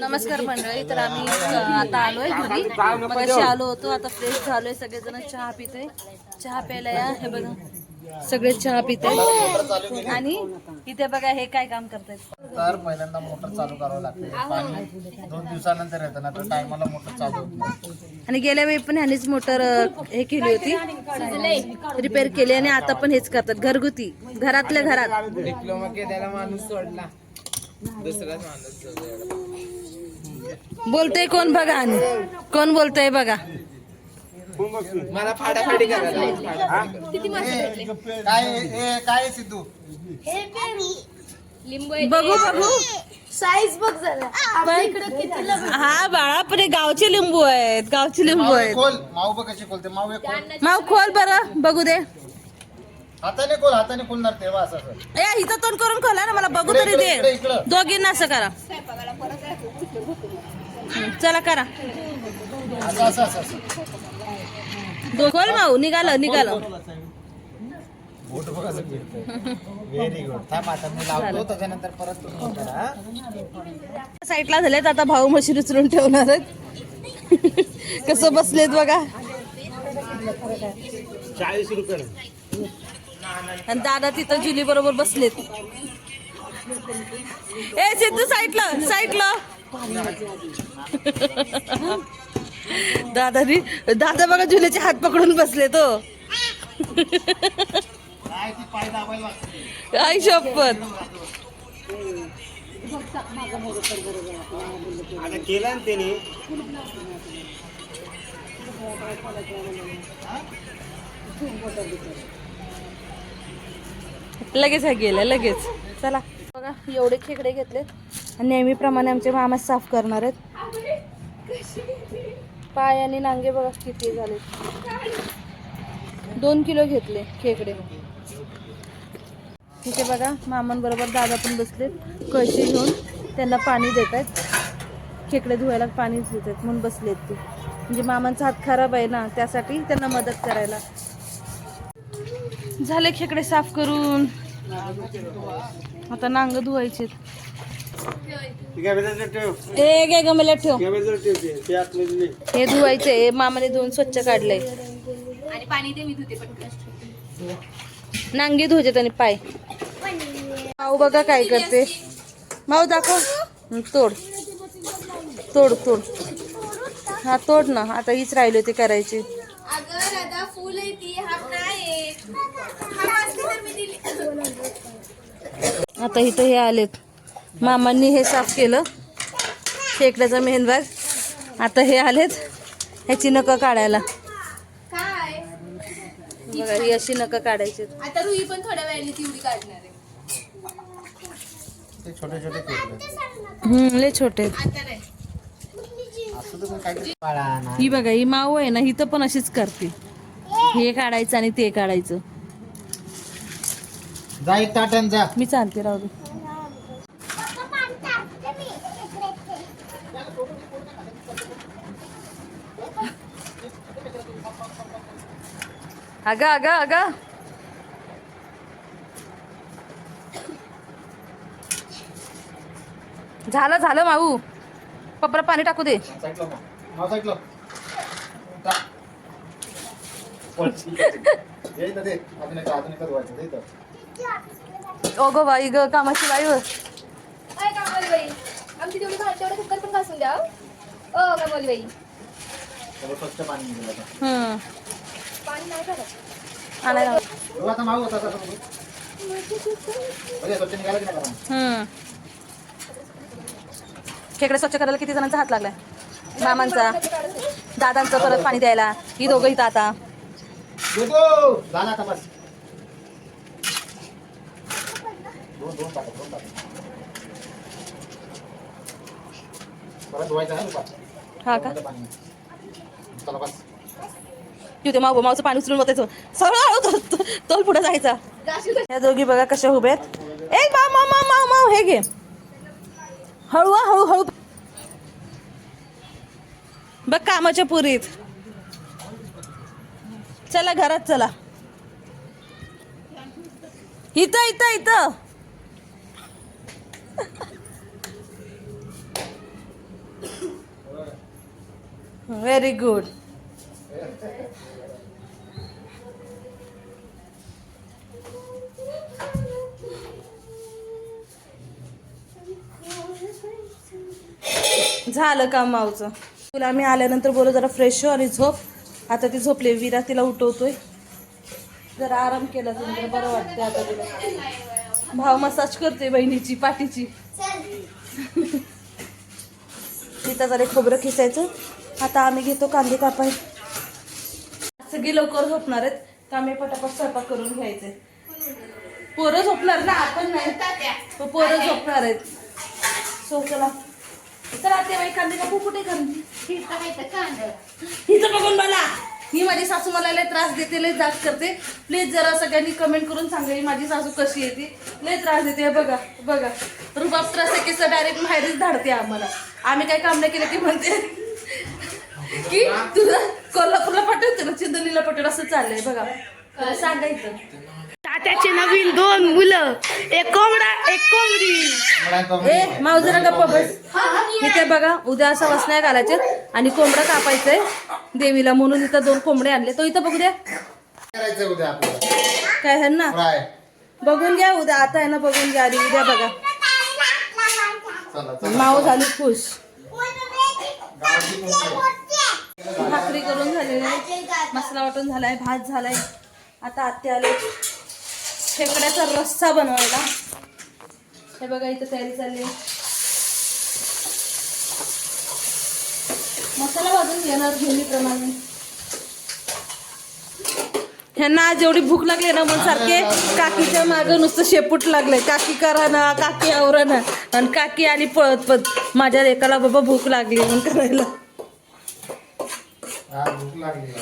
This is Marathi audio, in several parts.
नमस्कार मंडळी तर आम्ही आता आलोय घरी. मग आलो होतो आता फ्रेश झालोय सगळेजण चहा पितोय. चहा प्यायला या हे बघा. सगळे चहा पितोय. आणि इथे बघा हे काय काम करतायत. तर पहिल्यांदा मोटर चालू करावं लागते पाणी दोन दिवसानंतर येतं ना तर टायमाला मोटर चालू होत नाही. आणि गेल्या वेळी पण ह्यानेच मोटर हे केली होती. रिपेअर केली आणि आता पण हेच करतात. घरगुती. घरातल्या घरात. डिप्लोमा केलेला माणूस सोडला. दुसराच माणूस बोलतोय कोण बघा आणि. कोण बोलतोय बघा. मला करायला काय काय आहे सिद्धू? बघू बघू. साईज बघ जरा. आपल्या इकडे किती लग्न हा बाळा पण हे गावचे लिंबू आहेत. गावचे लिंबू माऊ आहेत. खोल. माऊ बघ कशी खोलते. माऊ एक खोल. माव खोल बरं. बघू दे. हाताने खोल हाताने खोलणार तेव्हा असं असं. ए इथं तोंड करून खोला ना. मला बघू तरी दे. दोघींना असं करा. चला करा. खोल माऊ निघालं निघालं. बोट बघ असं फिरतंय व्हेरी गुड थांब आता मी लावतो त्याच्यानंतर परत तुम्ही करा? साईडला झालेत आता भाऊ मशीन उचलून ठेवणार आहेत. कसं बसलेत बघा. आणि दादा तिथं जुली बरोबर बसलेत. ए सिद्धू साईडला साईडला दादा री दादा बघा जुलीचे हात पकडून बसले तो. आई शपथ. आता केलं ना त्याने. लगेच हा गेलं लगेच. चला. बघा एवढे खेकडे घेतले नेहमीप्रमाणे आमचे मामा साफ करणार आहेत. पाय आणि नांगे बघा किती झाले दोन किलो घेतले खेकडे. इथे बघा मामांबरोबर दादा पण बसलेत. कळशी घेऊन त्यांना पाणी देत आहेत. खेकडे धुवायला पाणी देत आहेत म्हणून बसलेत ते. म्हणजे मामांचा हात खराब आहे ना त्यासाठी त्यांना मदत करायला. झाले खेकडे साफ करून. आता नांग धुवायचे गमल्या ठेव. हे धुवायचे मामाने धुवून स्वच्छ काढलंय. आणि पाणी दे मी धुते पटकन नांगी धुवायचे आणि पाय. माऊ बघा काय करते. माऊ दाखव. हं, तोड. तोड तोड. हा तोड ना. आता हीच राहिली होती करायची अगं राधा फुल आहे ती हा नाही हा असते तर मी दिली आता इथं हे आलेत. मामांनी हे साफ केलं. खेकड्याचा मेन भाग आता हे आलेत. ह्याची नकं काढायला. काय बघा ही अशी नकं काढायची आता रुई पण थोड्या वेळाने तेवढी काढणार आहे. ते छोटे लय छोटे ही बघा ही माऊ आहे ना ही तर पण अशीच करते हे काढायचं आणि ते काढायचं. जा एक ताटन जा. मी चालते राहू दे. अगं अगं अगं. झालं झालं माऊ. पप्पा पाणी टाकू दे. ओ गो बाई ग कामाची बाई व. काय कामवाली बाई? आमची तेवढी भात तेवढं कुकर पण घासून द्या हो. ओ कामवाली बाई? थोडं स्वच्छ पाणी निघालं आता. हम्म. पाणी नाही करत आणायला बघू आता माऊ होता कसं बघू. बघे, स्वच्छ निघालं की नाही पाणी? हम्म. खेकडे स्वच्छ करायला किती जणांचा हात लागलाय? मामांचा दादांचं परत पाणी द्यायला. ही दोघं इथं आता दोघो. झाला आता बस. दोन दोन टाका, दोन टाका. परत धुवायचं ना. हा का. चला बस. तिथे माऊ माऊचं पाणी उचलून बसायचं सरळ तोल पुढे जायचा. या दोघी बघा कशा उभ्या आहेत. ए मा मा मा मा हे घे. हळू हळू हळू. बघ कामाच्या पुरीत. चला घरात चला. इथं इथं इथं. व्हेरी गुड झालं का माऊचं. तुला आम्ही आल्यानंतर बोलू जरा फ्रेश हो आणि झोप. आता ती झोपली विरा तिला उठवतोय. जरा आराम केला तुम्ही बरं वाटतंय आता तिला. भाव मसाज करते बहिणीची पाठीची. तिथं जरा खोबरं खिसायचं. आता आम्ही घेतो कांदे कापाय. सगळे लवकर झोपणार आहेत तर आम्ही पटापट स्वयंपाक करून घ्यायचे पोरं झोपणार ना आपण नाही. पण पोरं झोपणार आहेत. सो चला. तर आता बाई कांदे कापू कुठे कांदे? हिचं बघून मला ही माझी सासू मला लय त्रास देते लय जाग करते. प्लीज जरा सगळ्यांनी कमेंट करून सांगा ही माझी सासू कशी येते लय त्रास देते बघा बघा. रुबाब त्रास आहे की डायरेक्ट माहेरीच धाडते आम्हाला. आम्ही काय काम नाही केलं की म्हणते. की तुला कोल्हापूरला पाठवते ना चिंदलीला पाठवलं असं चाललंय बघा. सांगायचं तात्याचे नवीन दोन मुलं. एक कोंबडा एक कोंबडी. ए माऊ जरा गप्पा बस. इथे बघा उद्या असा वसण्या घालायचे आणि कोंबडा कापायचंय देवीला म्हणून इथं दोन कोंबडे आणले. तो इथं बघू द्या. करायचं उद्या आपल्याला. काय आहे ना? फ्राय. बघून घ्या उद्या. आता आहे ना बघून घ्या आणि उद्या बघा. चला चला. माऊ झाली खुश. गावाची कोंबडी. भाकरी करून झालेली आहे मसाला वाटून झालाय भात झालाय. आता आत्या आले. खेकड्याचा रस्सा बनवायला. हे बघा इथं तयारी चालली मसाला भाजून घेणार नेहमीप्रमाणे. ह्यांना आज एवढी भूक लागली ना म्हणून सारखे काकीच्या मागं नुसतं शेपूट लागलंय. काकी करा ना काकी आवरा ना आणि काकी आणि पळत पळत माझ्या एकाला बाबा भूक लागली म्हणून करायला. भूक लागली.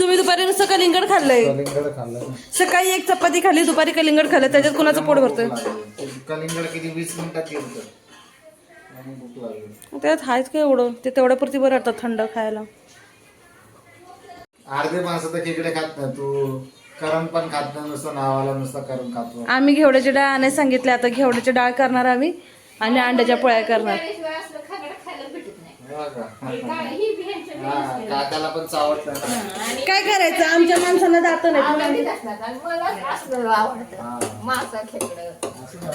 तुम्ही दुपारी नुसतं कलिंगड खाल्लंय. कलिंगड खाल्लं ना. सकाळी एक चपाती खाल्ली दुपारी कलिंगड खाल्लं त्याच्यात कुणाचं पोट भरतोय. कलिंगड किती वीस मिनिटात भूक लागली. त्यात हायच काय एवढं? ते तेवढ्यापुरती बरं वाटतं थंड खायला. अर्धे माणसं तर खेकडे खात नाही तू करण पण खात नाही नुसतं नावाला नुसतं करण खातो. आम्ही घेवड्याची डाळ आणायला सांगितले आता घेवड्याची डाळ करणार आम्ही आणि अंड्याच्या पोळ्या करणार. काकाला पण चावत नाही काय करायचं? आमच्या माणसांना जात नाही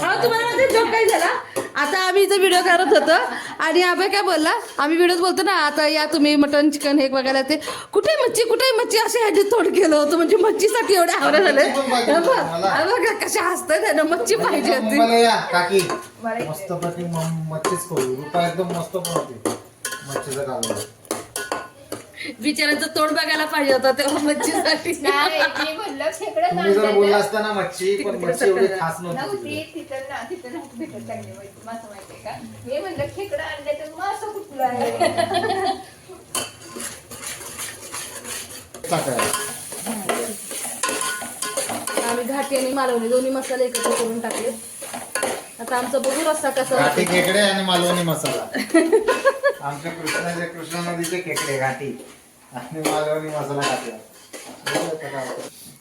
हा. तुम्हाला माहिती जोक काय झाला? आता आम्ही इथं व्हिडिओ करत होतो. आणि अभय काय बोलला? आम्ही व्हिडिओ बोलतो ना आता या तुम्ही मटन चिकन हे बघायला ते. कुठे मच्छी? कुठे मच्छी? असे ह्याची तोड केलं होतं. म्हणजे मच्छीसाठी एवढे आवडे झाले. हे बघा कशा हसतात आहे ना मच्छी पाहिजे होती. मुंबईला या काकी. मस्त मच्छीच एकदम मस्त बनवते मच्छीचं कालवण तोंड बघायला पाहिजे होतं तेव्हा मच्छीसाठी. तुम्ही जर बोलला असता ना मच्छी पण मच्छी एवढी खास नव्हती. टाकायला. आम्ही घाटी आणि मालवणी दोन्ही मसाले एकत्र करून टाकले. आता आमचं बघू रस्सा कसा घाटी खेकडे आणि मालवणी मसाला. आमच्या कृष्णाचे कृष्णा नदीचे खेकडे घाटी. आणि मालवणी मसाला होतं.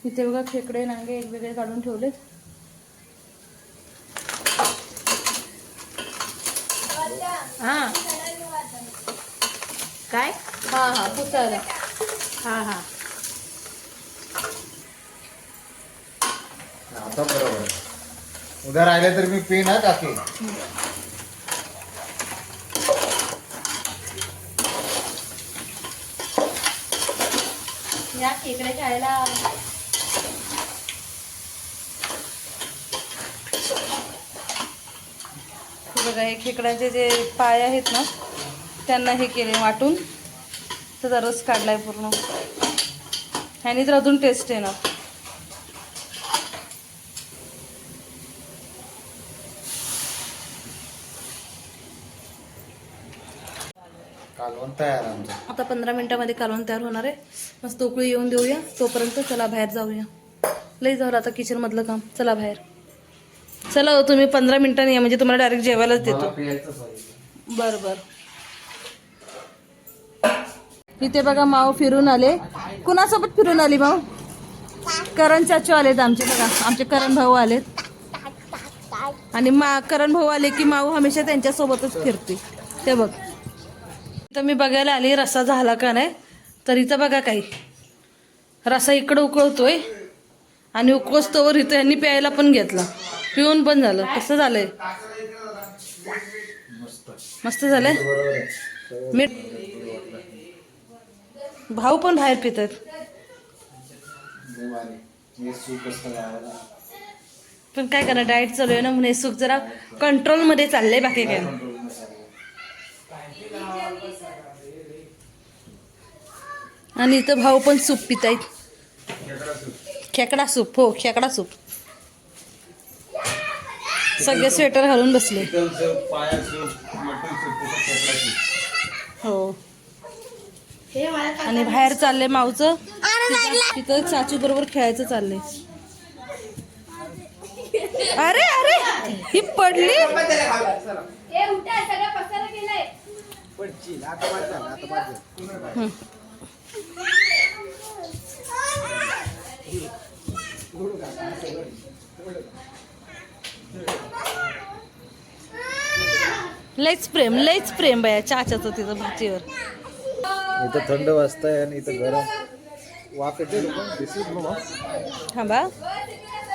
इथे बघा खेकडे नांगे वेगवेगळे काढून ठेवले हा. काय? हा हा पुसायला. हा हा. आता बरोबर. उद्या राहिले तर मी पेन आहे टाके खायला. बघा हे खेकड्याचे जे पाय आहेत ना त्यांना हे केले वाटून. त्याचा रस काढलाय पूर्ण. ह्यानी तर अजून टेस्ट आहे ना कालवण तयार आमचं. आता पंधरा मिनिटामध्ये कालवण तयार होणार आहे. मस्त उकळी येऊन देऊया. तोपर्यंत चला बाहेर जाऊया. लई झालं आता किचनमधलं काम. चला बाहेर. चला हो तुम्ही पंधरा मिनिटांनी या. म्हणजे तुम्हाला डायरेक्ट जेवायलाच देतो. बर बर. इथे बघा माऊ फिरून आले. कुणासोबत फिरून आली माऊ करण चाचू आलेत आमचे बघा. आमचे करण भाऊ आलेत. आणि मा करण भाऊ आले की माऊ हमेशा त्यांच्या सोबतच फिरते. ते बघ. तर मी बघायला आली रसा झाला का नाही? तर इथं बघा काही. रसा इकडं उकळतोय आणि उकळस्तोवर इथं यांनी प्यायला पण घेतला. पिऊन पण झालं. कसं झालंय? मस्त मस्त झालंय? आहे मीठ? भाऊ पण बाहेर पितात. पण काय करणार डाएट चालू आहे ना म्हणून हे सुख जरा कंट्रोलमध्ये चाललंय बाकी काय नाही. कंट्रोलमध्ये चालू आहे. आणि इथं भाऊ पण सूप पितायत. खेकडा सूप हो खेकडा सूप. सगळे स्वेटर घालून बसले. हो. आणि बाहेर चाललंय माऊचं. तिथं- चाचू बरोबर खेळायचं चाललंय. अरे अरे ही पडली. ए लयच प्रेम लयच प्रेम बाया चाच्याचं तिथं भाचीवर. इथं थंड वाजतंय आणि इथं गरम दिसत थांबा.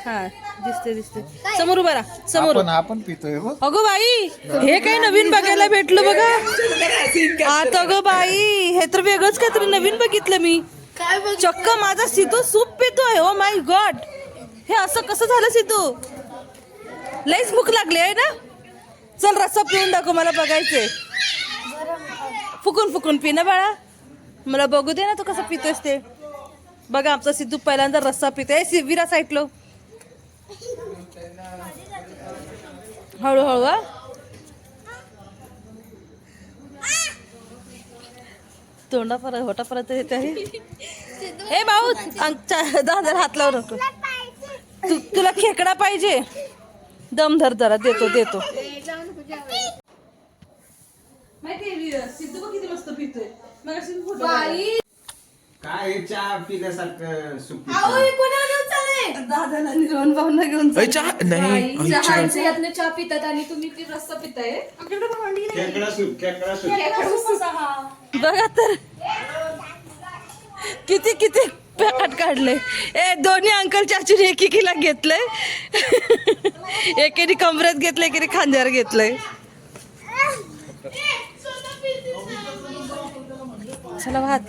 हा दिसते दिसते समोर उभा राहा समोर आपण आपण पितोय बघ अगो बाई हे काय नवीन बघायला भेटलं बघा. आता अगं बाई हे तर वेगळंच काहीतरी नवीन बघितलं मी. चक्क माझा सिद्धू सूप पितोय ओ माय गॉड हे असं कसं झालं सिद्धू? लईच भूक लागली आहे ना? चल रस्सा पिऊन दाखव मला बघायचंय. फुकून फुकून पी ना बाळा. मला बघू दे ना तू कसं पितोयस ते. बघा आमचा सिद्धू पहिल्यांदा रस्सा पितोय. शिविरा साईटलो हळूहळू हा? तोंडापर्यंत होटापर्यंत येते आहे. ए भाऊ अंगच्या दादा हात लावू नको. तू तुला खेकडा पाहिजे. दम धर जरा देतो देतो. माहिती सिद्धू बघ किती मस्त पितोय. मग काय चहा पिल्यासारखं सुप दादाला निर्वण भावना घेऊन अय, चहा नाही अय, चहा. यातनं चहा पितात आणि तुम्ही ती रस्सा पिताय. खेकडा सूप खेकडा सूप बघा तर. किती किती पॅकेट काढले ए दोन्ही अंकल चाचूने एक एकीला घेतलंय. एकेने कमरेत घेतलंय एकेने खांद्यावर घेतलंय. चला भात.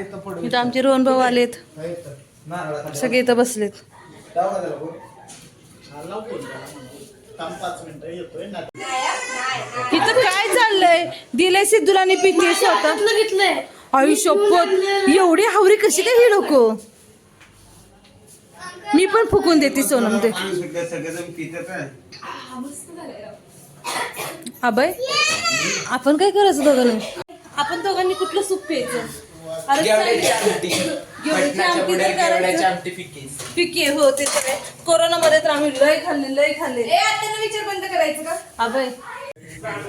इथं पडू इथं आमचे रोहन भाऊ आलेत. सगळे इथं बसलेत. इथं काय चाललंय? दिलंय सिद्धूला आणि पिते स्वतः घेतलंय आई एवढी हावरी कशी काय ही लोक? मी पण फुकून देते सोनम ते. अभय आपण काय करायचं दोघांनी? आपण दोघांनी कुठलं सूप प्यायचं? गेवड्याची आमटी. मटणाच्या. गेवड्याची. पिके हो ते तर आहे. कोरोनामध्ये तर आम्ही लय खाल्ले लय खाल्ले. ए आता विचार बंद करायचं का? अभय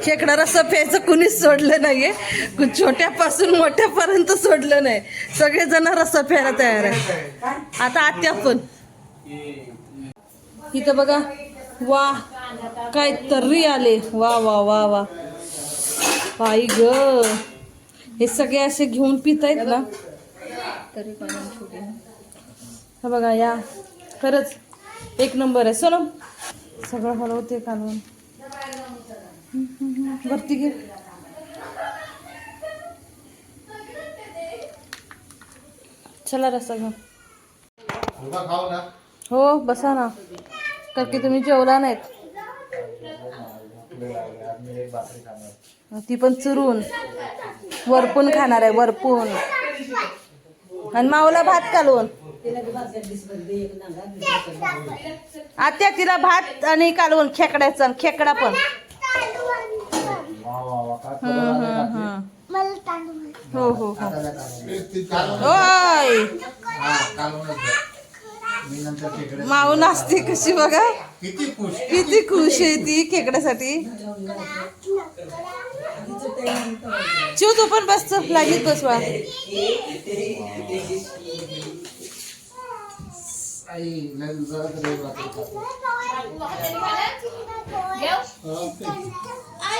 खेकडा रस्सा प्यायचं कुणीच सोडलं नाहीये. कु- छोट्यापासून मोठ्यापर्यंत सोडलं नाही. सगळेजण रस्सा प्यायला तयार आहे. आता आत्या पण. इथं बघा. वा काय तर्री आले. वा वा वा वा. बाई ग. हे सगळे असे घेऊन पित आहेत ना. हा बघा या. खरंच एक नंबर आहे. सोनम सगळं हलवते कालवून वरती घे. चला रस्ता घ्या उभा खाऊ ना. हो बसा ना. तर की तुम्ही जेवला नाहीत. ती पण चुरून. वरपून खाणार आहे वरपून. आणि माऊला भात कालवून आत्या तिला भात आणि कालवून खेकड्याचा आणि खेकडा पण. हो हो हो. माऊ नाचते कशी बघा. किती खुश. आहे ती खेकड्यासाठी. चिव तू पण बस चल, लागलीच बस वा. आई तरी खातो.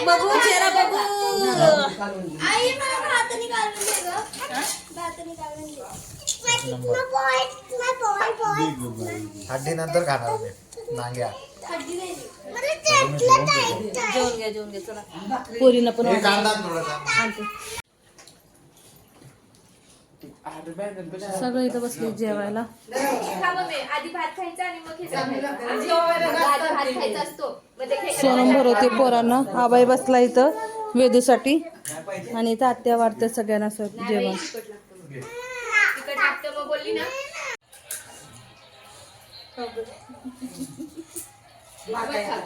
बघू चेहरा बघू. आई मला भात निकालून दे ग. भात निकालून दे. हड्डी नंतर खाणार नांग्या. नाही जेवण घ्या जेवण घ्या चला. पोरीनं पण आणते. सगळं इथं बसले जेवायला. खा मग मी. आधी भात खायचा आणि मग हे खायचं. आधी भात खायचा असतो. मग ते खेकडे सोनम भरवते पोरांना. आबाई बसला इथं वेदूसाठी. आणि इथं आत्या वाढते सगळ्यांना जेवण. बोलली ना.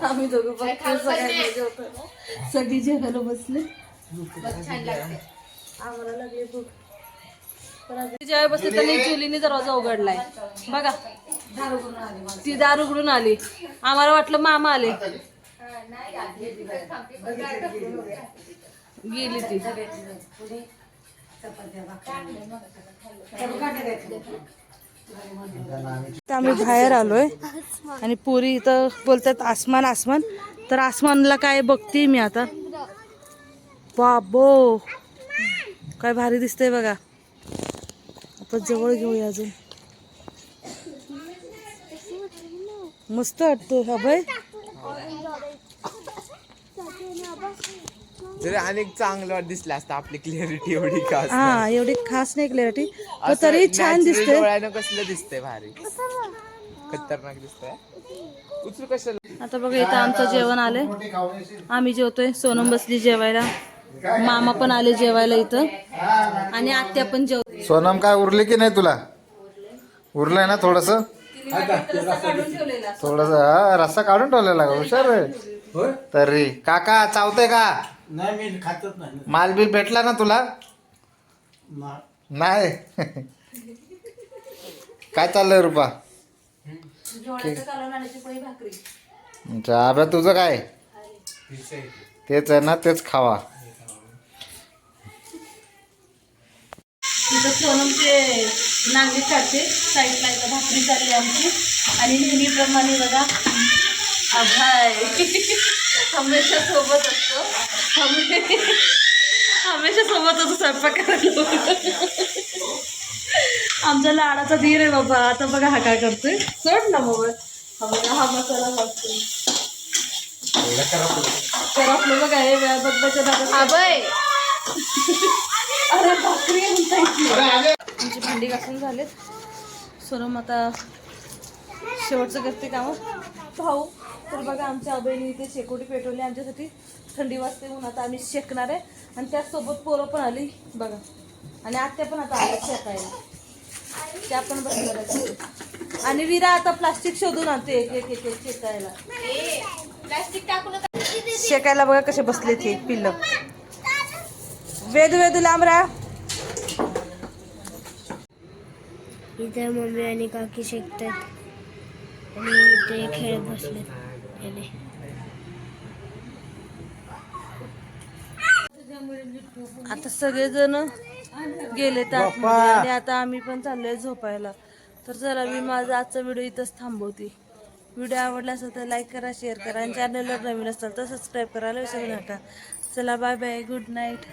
आम्ही दोघं बघतो सगळ्यांना जेवतो सगळी जेवायला बसले. मग छान लागते. आम्हाला लागली भूक. तिच्या आता त्यांनी चुलीने दरवाजा उघडलाय. बघा ती दार उघडून आली. आम्हाला वाटलं मामा आले. गेली ती. तर आम्ही बाहेर आलोय. आणि पुरी इथं बोलतात आसमान आसमान. तर आसमानला काय बघते मी आता. बाबो काय भारी दिसतंय बघा. आपण जवळ घेऊया अजून. मस्त वाटतो अभय जरी अनेक चांगलं दिसलं असतं आपली क्लिअरिटी एवढी असणार. हा एवढी खास नाही असं तरी छान दिसते डोळ्यानं कसलं दिसतंय भारी. खतरनाक दिसतंय. उचलू कशाला? आता बघा इथं आमचं जेवण आलंय. आम्ही जेवतोय सोनम बसली जेवायला. मामा पण आले जेवायला इथं. आणि आत्या पण जेव सोनम काय उरली की नाही तुला? उरलंय ना थोडस? थोडस हा रस्सा काढून ठेवलेला का? हुशार आहे. तरी. काका चावते का? नाही मी खातच नाही. माल बिल भेटला ना तुला. नाही. काय चाललंय रुपा? अच्छा अभ्या तुझं काय? तेच आहे ना तेच खावा. तिथं सोनमचे नांगे काढते. साईडला इथं भाकरी चालली आमची. आणि नेहमीप्रमाणे बघा अभाय हमेशा सोबत असतो. हमे- हमेशा सोबत असतो स्वयंपाक करायला आमचा लाडाचा धीर आहे बाबा. आता बघा हा काय करतोय. सोड ना मोबाईल. हा बघा हा मसाला तर आपलं बघा हे बघण्याच्या नादात अभय अरे भाकरी म्हणता आमची भांडी घासून झालेत. सोनम आता शेवटचं करते काम. भाऊ तर बघा आमच्या अभयने इथे शेकोटी पेटवली आमच्यासाठी. थंडी वाजते म्हणून आता आम्ही शेकणार आहे. आणि त्याचसोबत पोरं पण आली बघा. आणि आत्या पण आता आल्या शेकायला. त्या पण बसणार. आणि विरा आता प्लास्टिक शोधून आणते एक एक एक एक शेकायला. प्लास्टिक टाकून शेकायला बघा कसे बसले ते पिल्लं. वेदू वेदू लांब राहा. इथे मम्मी आणि काकी शिकतात. आणि इथे खेळ बसलेत. गेले आता सगळेजण गेले तर आणि आता आम्ही पण चाललोय झोपायला. तर चला मी माझा आजचा व्हिडिओ इथंच थांबवते. व्हिडिओ आवडला असेल तर लाईक करा शेअर करा. आणि चॅनलवर नवीन असाल तर सबस्क्राईब करायला विसरू नका चला बाय बाय गुड नाईट